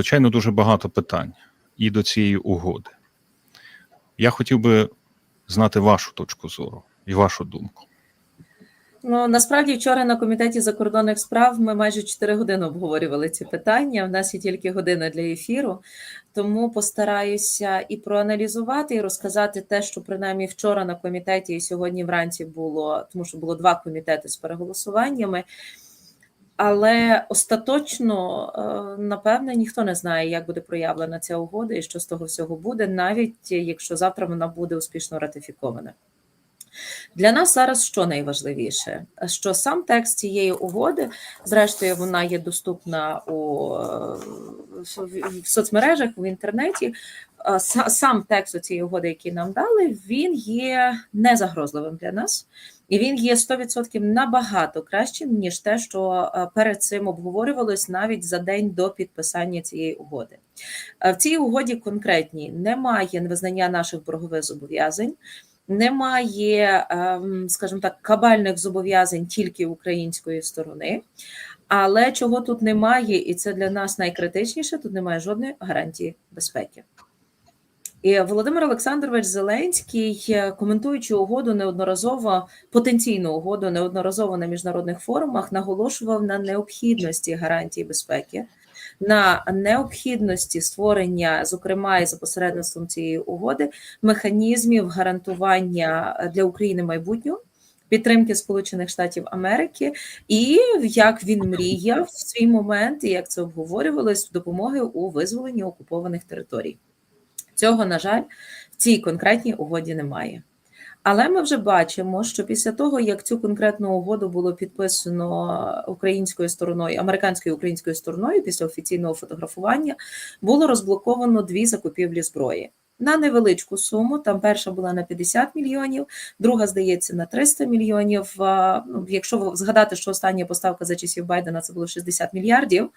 Звичайно, дуже багато питань і до цієї угоди. Я хотів би знати вашу точку зору і вашу думку. Ну насправді вчора на комітеті закордонних справ ми майже 4 години обговорювали ці питання. У нас є тільки година для ефіру, тому постараюся і проаналізувати, і розказати те, що принаймні вчора на комітеті і сьогодні вранці було, тому що було два комітети з переголосуваннями. Але остаточно, е, напевне, ніхто не знає, як буде проявлена ця угода і що з того всього буде, навіть якщо завтра вона буде успішно ратифікована. Для нас зараз що найважливіше? Що сам текст цієї угоди, зрештою, вона є доступна у в соцмережах в інтернеті. Сам текст цієї угоди, який нам дали, він є незагрозливим для нас, і він є 100% набагато кращим ніж те, що перед цим обговорювалось навіть за день до підписання цієї угоди. В цій угоді конкретній немає визнання наших боргових зобов'язань немає, ем, скажімо так, кабальних зобов'язань тільки української сторони. Але чого тут немає, і це для нас найкритичніше, тут немає жодної гарантії безпеки. І Володимир Олександрович Зеленський, е, коментуючи угоду неодноразово, потенційну угоду неодноразово на міжнародних форумах, наголошував на необхідності гарантії безпеки на необхідності створення, зокрема і за посередництвом цієї угоди, механізмів гарантування для України майбутнього. Підтримки Сполучених Штатів Америки, і як він мріяв в свій момент, і як це обговорювалось, допомоги у визволенні окупованих територій. Цього, на жаль, в цій конкретній угоді немає. Але ми вже бачимо, що після того, як цю конкретну угоду було підписано українською стороною, американською українською стороною, після офіційного фотографування, було розблоковано дві закупівлі зброї. На невеличку суму, там перша була на 50 мільйонів, друга, здається, на 300 мільйонів. Ну, Якщо згадати, що остання поставка за часів Байдена це було 60 мільярдів,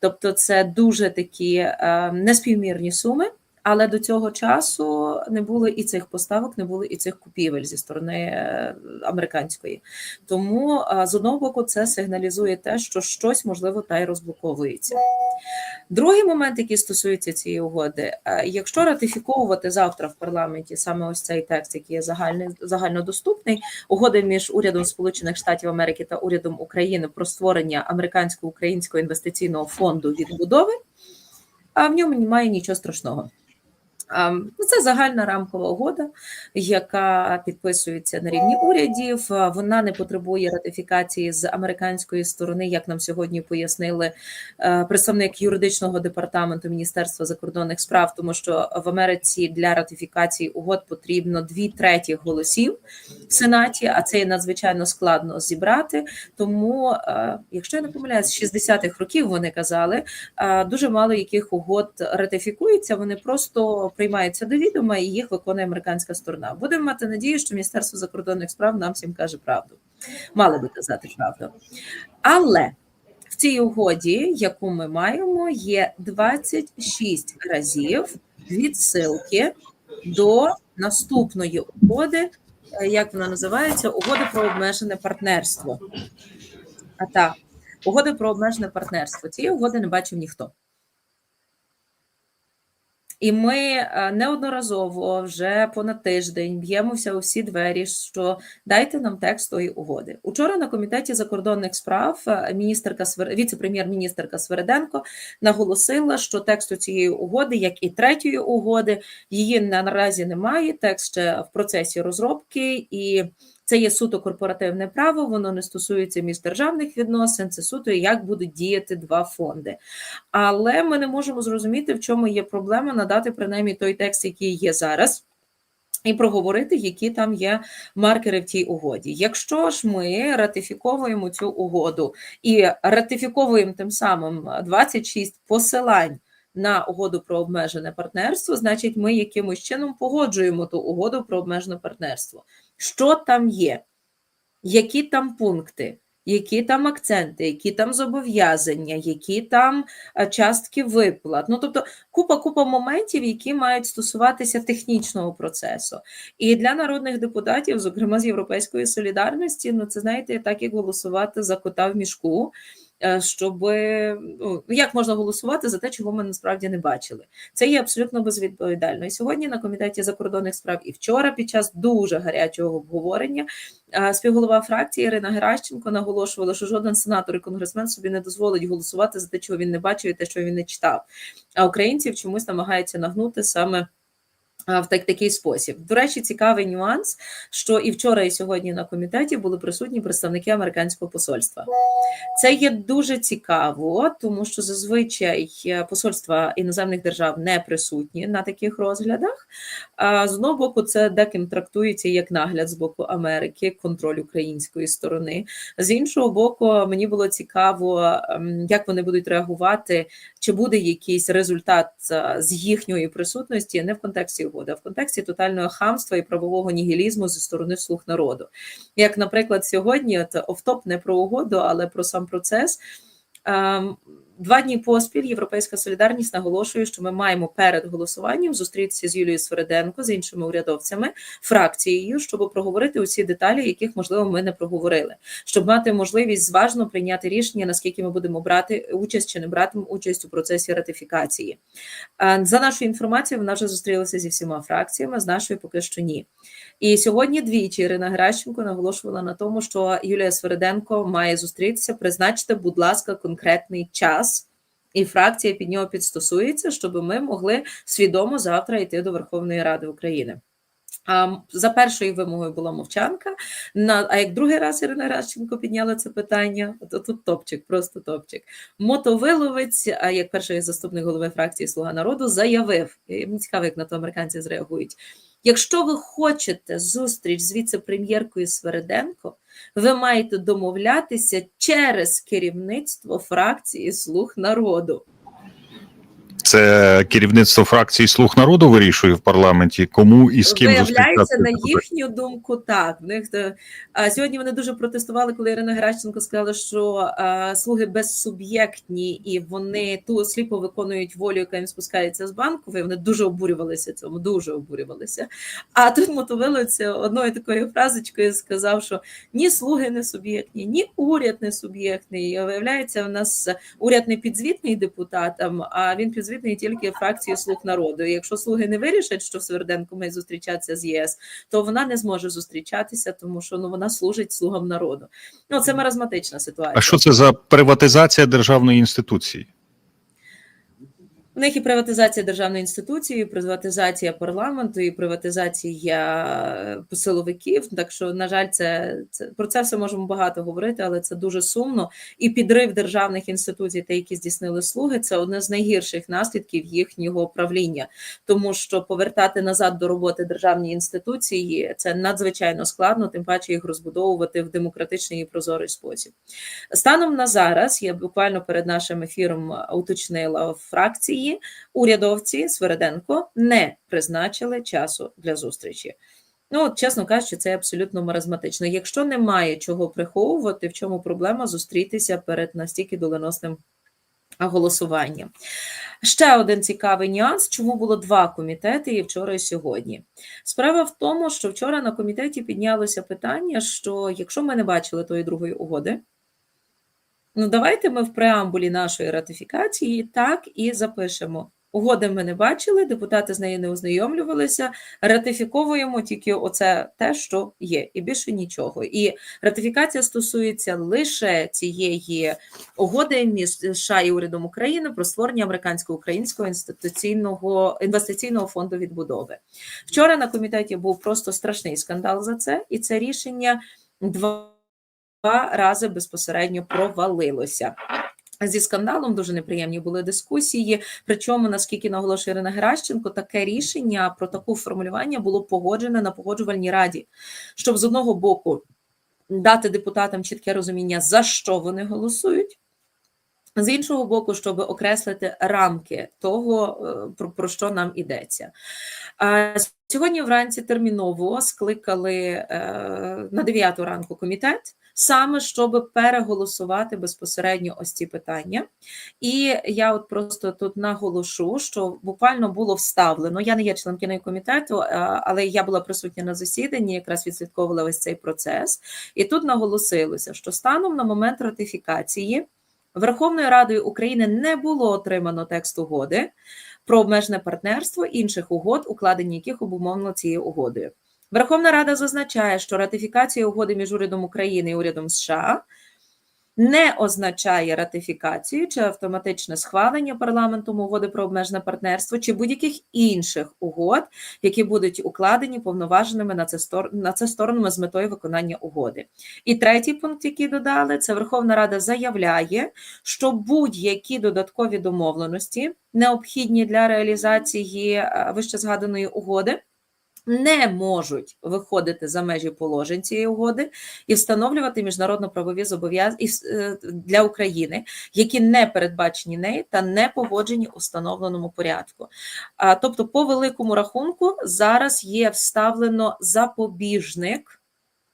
тобто це дуже такі неспівмірні суми. Але до цього часу не було і цих поставок, не було і цих купівель зі сторони е, американської. Тому з одного боку це сигналізує те, що щось можливо та й розблоковується. Другий момент, який стосується цієї угоди, е, якщо ратифіковувати завтра в парламенті саме ось цей текст, який є загальний загальнодоступний, угода між урядом Сполучених Штатів Америки та урядом України про створення американсько-українського інвестиційного фонду відбудови, а в ньому немає нічого страшного. Ну, це загальна рамкова угода, яка підписується на рівні урядів. Вона не потребує ратифікації з американської сторони, як нам сьогодні пояснили е, представник юридичного департаменту Міністерства закордонних справ, тому що в Америці для ратифікації угод потрібно дві треті голосів в Сенаті, а це є надзвичайно складно зібрати. Тому, е, якщо я не помиляюсь, з 60-х років вони казали, е, дуже мало яких угод ратифікується. Вони просто приймаються до відома і їх виконує американська сторона. Будемо мати надію, що Міністерство закордонних справ нам всім каже правду. Мали би казати правду. Але в цій угоді, яку ми маємо, є 26 разів відсилки до наступної угоди, е, як вона називається, угода про обмежене партнерство. А так, угода про обмежене партнерство. Цієї угоди не бачив ніхто. І ми е, неодноразово вже понад тиждень б'ємося у всі двері, що дайте нам текст тої угоди. Учора на комітеті закордонних справ е, міністерка віце-прем'єр-міністерка Свереденко наголосила, що тексту цієї угоди, як і третьої угоди, її наразі немає. Текст ще в процесі розробки і. Це є суто корпоративне право, воно не стосується міждержавних відносин, це суто як будуть діяти два фонди. Але ми не можемо зрозуміти, в чому є проблема надати принаймні той текст, який є зараз. І проговорити, які там є маркери в тій угоді. Якщо ж ми ратифіковуємо цю угоду і ратифіковуємо тим самим 26 посилань на угоду про обмежене партнерство, значить, ми якимось чином погоджуємо ту угоду про обмежене партнерство. Що там є? Які там пункти? Які там акценти, які там зобов'язання, які там е, частки виплат. Ну, тобто купа купа моментів, які мають стосуватися технічного процесу. І для народних депутатів, зокрема з Європейської солідарності, ну це знаєте, так як голосувати за кота в мішку. Е, щоб ну, як можна голосувати за те, чого ми насправді не бачили. Це є абсолютно безвідповідально. І сьогодні на комітеті закордонних справ і вчора, під час дуже гарячого обговорення, е, співголова фракції Ірина Геращенко наголошувала, що жоден сенатор і конгресмен собі не дозволить голосувати за те, чого він не бачив, і те, що він не читав. А українців чомусь намагаються нагнути саме. В так, такий спосіб. До речі, цікавий нюанс, що і вчора, і сьогодні на комітеті були присутні представники американського посольства. Це є дуже цікаво, тому що зазвичай е, посольства іноземних держав не присутні на таких розглядах. А з одного боку, це деким трактується як нагляд з боку Америки, контроль української сторони. З іншого боку, мені було цікаво, ем, як вони будуть реагувати, чи буде якийсь результат е, з їхньої присутності не в контексті угоди, а в контексті тотального хамства і правового нігілізму зі сторони слуг народу. Як, наприклад, сьогодні, от офтоп не про угоду, але про сам процес. Два дні поспіль Європейська солідарність наголошує, що ми маємо перед голосуванням зустрітися з Юлією Свериденко, з іншими урядовцями, фракцією, щоб проговорити усі деталі, яких можливо ми не проговорили, щоб мати можливість зважно прийняти рішення, наскільки ми будемо брати участь чи не братимемо участь у процесі ратифікації. Е, За нашою інформацією, вона вже зустрілася зі всіма фракціями, з нашою поки що ні. І сьогодні двічі Ірина Геращенко наголошувала на тому, що Юлія Свериденко має зустрітися. Призначте, будь ласка, конкретний час, і фракція під нього підстосується, щоб ми могли свідомо завтра йти до Верховної Ради України. А за першою вимогою була мовчанка. На а як другий раз Ірина Геращенко підняла це питання, то тут топчик, просто топчик. Мотовиловець, а як перший заступник голови фракції Слуга народу, заявив. І мені цікаво, як на то американці зреагують. Якщо ви хочете зустріч з віце-прем'єркою Свериденко, ви маєте домовлятися через керівництво фракції Слуг народу. Це керівництво фракції Слуг народу вирішує в парламенті, кому і з ким Виявляється, на їхню думку, так. В них е, а, сьогодні вони дуже протестували, коли Ірина Геращенко сказала, що а, слуги безсуб'єктні і вони ту сліпо виконують волю, яка їм спускається з банку. Вони дуже обурювалися цьому, дуже обурювалися. А тут мотовилося одною такою фразочкою сказав, що ні слуги не суб'єктні, ні уряд не суб'єктний. Виявляється, у нас уряд не підзвітний депутатам, а він підзвітний тільки фракції слуг народу. І якщо слуги не вирішать, що Сверденко має зустрічатися з ЄС, то вона не зможе зустрічатися, тому що ну вона служить слугам народу. Ну це маразматична ситуація. А що це за приватизація державної інституції? Них і приватизація державної інституції, і приватизація парламенту, і приватизація силовиків. Так що, на жаль, це, це про це все можемо багато говорити, але це дуже сумно. І підрив державних інституцій, та які здійснили слуги, це одне з найгірших наслідків їхнього правління, тому що повертати назад до роботи державні інституції це надзвичайно складно, тим паче їх розбудовувати в демократичний і прозорий спосіб. Станом на зараз я буквально перед нашим ефіром уточнила в Урядовці Свереденко не призначили часу для зустрічі. Ну, от, чесно кажучи, це абсолютно маразматично. Якщо немає чого приховувати, в чому проблема зустрітися перед настільки доленосним голосуванням? Ще один цікавий нюанс, чому було два комітети і вчора і сьогодні. Справа в тому, що вчора на комітеті піднялося питання, що якщо ми не бачили тої другої угоди, Ну, давайте ми в преамбулі нашої ратифікації так і запишемо. Угоди ми не бачили, депутати з нею не ознайомлювалися. Ратифіковуємо тільки оце те, що є, і більше нічого. І ратифікація стосується лише цієї угоди між США і урядом України про створення американсько-українського інституційного інвестиційного фонду відбудови. Вчора на комітеті був просто страшний скандал за це, і це рішення два два рази безпосередньо провалилося. Зі скандалом дуже неприємні були дискусії. Причому, наскільки наголошує Ірина Геращенко, таке рішення про таку формулювання було погоджене на погоджувальній раді, щоб з одного боку дати депутатам чітке розуміння, за що вони голосують. З іншого боку, щоб окреслити рамки того, е, про, що нам йдеться. Сьогодні вранці терміново скликали е, на 9 ранку комітет, саме щоб переголосувати безпосередньо ось ці питання. І я от просто тут наголошу, що буквально було вставлено. Я не є членкиною комітету, е, але я була присутня на засіданні, якраз відслідковувала ось цей процес. І тут наголосилося, що станом на момент ратифікації Верховною Радою України не було отримано текст угоди про обмежене партнерство інших угод, укладені яких обумовлено цією угодою. Верховна Рада зазначає, що ратифікація угоди між урядом України і урядом США не означає ратифікацію чи автоматичне схвалення парламентом угоди про обмежене партнерство чи будь-яких інших угод, які будуть укладені повноваженими на це на це сторонами з метою виконання угоди. І третій пункт, який додали, це Верховна Рада заявляє, що будь-які додаткові домовленості необхідні для реалізації е, вище згаданої угоди. Не можуть виходити за межі положень цієї угоди і встановлювати міжнародно-правові зобов'язання для України, які не передбачені нею та не погоджені у встановленому порядку. Тобто, по великому рахунку, зараз є вставлено запобіжник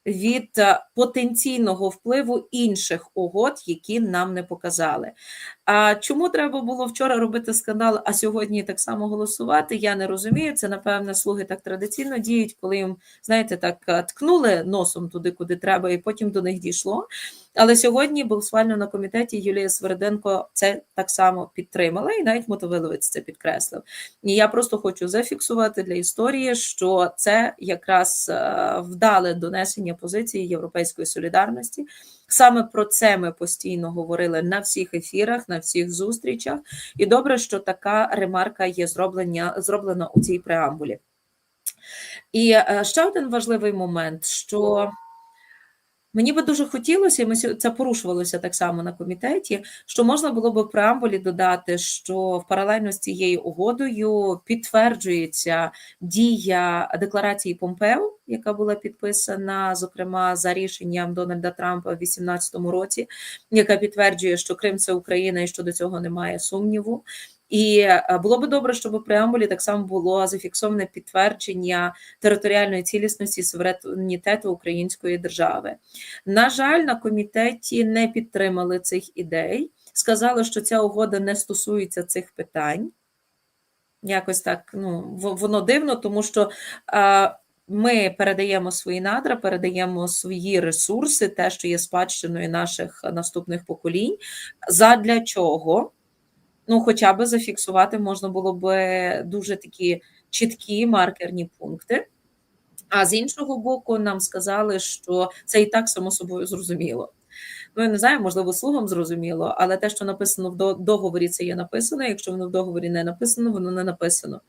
від е, потенційного впливу інших угод, які нам не показали. А чому треба було вчора робити скандал, а сьогодні так само голосувати? Я не розумію. Це напевне слуги так традиційно діють, коли їм знаєте, так е, ткнули носом туди, куди треба, і потім до них дійшло. Але сьогодні буквально на комітеті Юлія Сверденко це так само підтримала, і навіть мотовиловець це підкреслив. І я просто хочу зафіксувати для історії, що це якраз е, вдале донесення позиції європейської солідарності. Саме про це ми постійно говорили на всіх ефірах, на всіх зустрічах. І добре, що така ремарка є зроблення, зроблена у цій преамбулі. І е, ще один важливий момент, що мені би дуже хотілося, і ми це порушувалося так само на комітеті, що можна було би в преамбулі додати, що в паралельно з цією угодою підтверджується дія декларації Помпео, яка була підписана, зокрема, за рішенням Дональда Трампа в 2018 році, яка підтверджує, що Крим це Україна і що до цього немає сумніву. І е, було би добре, щоб у преамбулі так само було зафіксоване підтвердження територіальної цілісності суверенітету української держави. На жаль, на комітеті не підтримали цих ідей, сказали, що ця угода не стосується цих питань. Якось так, ну, воно дивно, тому що а, ми передаємо свої надра, передаємо свої ресурси, те, що є спадщиною наших наступних поколінь. Задля чого? Ну, хоча б зафіксувати можна було б дуже такі чіткі маркерні пункти. А з іншого боку, нам сказали, що це і так само собою зрозуміло. Ну, я не знаю, можливо, слугам зрозуміло, але те, що написано в договорі, це є написано. Якщо воно в договорі не написано, воно не написано.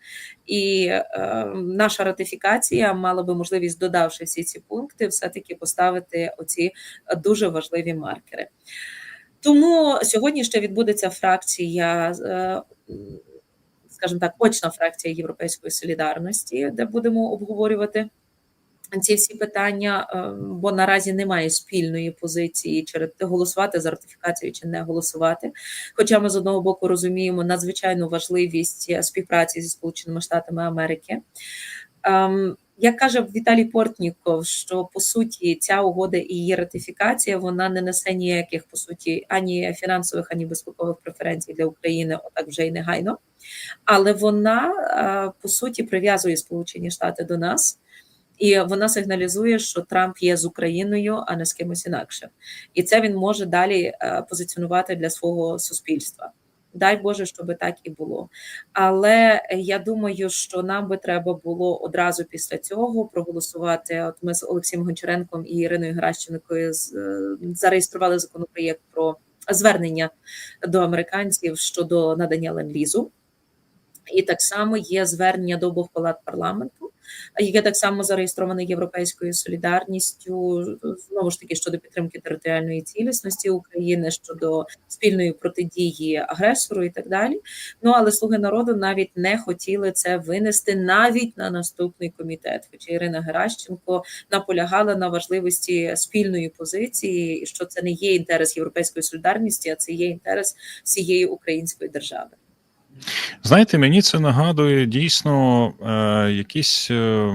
І е, наша ратифікація мала би можливість, додавши всі ці пункти, все-таки поставити оці е, дуже важливі маркери. Тому сьогодні ще відбудеться фракція, е, скажімо так, очна фракція Європейської солідарності, де будемо обговорювати ці всі питання, е, бо наразі немає спільної позиції чи голосувати за ратифікацію чи не голосувати. Хоча ми з одного боку розуміємо надзвичайну важливість співпраці зі Сполученими Штатами Америки. Як каже Віталій Портніков, що по суті ця угода і її ратифікація вона не несе ніяких по суті ані фінансових, ані безпекових преференцій для України, отак вже й негайно. Але вона е, по суті прив'язує Сполучені Штати до нас. І вона сигналізує, що Трамп є з Україною, а не з кимось інакшим. І це він може далі е, позиціонувати для свого суспільства. Дай Боже, щоб так і було. Але я думаю, що нам би треба було одразу після цього проголосувати. От ми з Олексієм Гончаренком і Іриною Гращенкою е, зареєстрували законопроєкт про звернення до американців щодо надання ленд-лізу. І так само є звернення до обох палат парламенту, яке так само зареєстроване Європейською солідарністю, знову ж таки щодо підтримки територіальної цілісності України, щодо спільної протидії агресору і так далі. Ну але слуги народу навіть не хотіли це винести навіть на наступний комітет. Хоча Ірина Геращенко наполягала на важливості спільної позиції, що це не є інтерес європейської солідарності, а це є інтерес всієї української держави. Знаєте, мені це нагадує дійсно е, якісь. Е,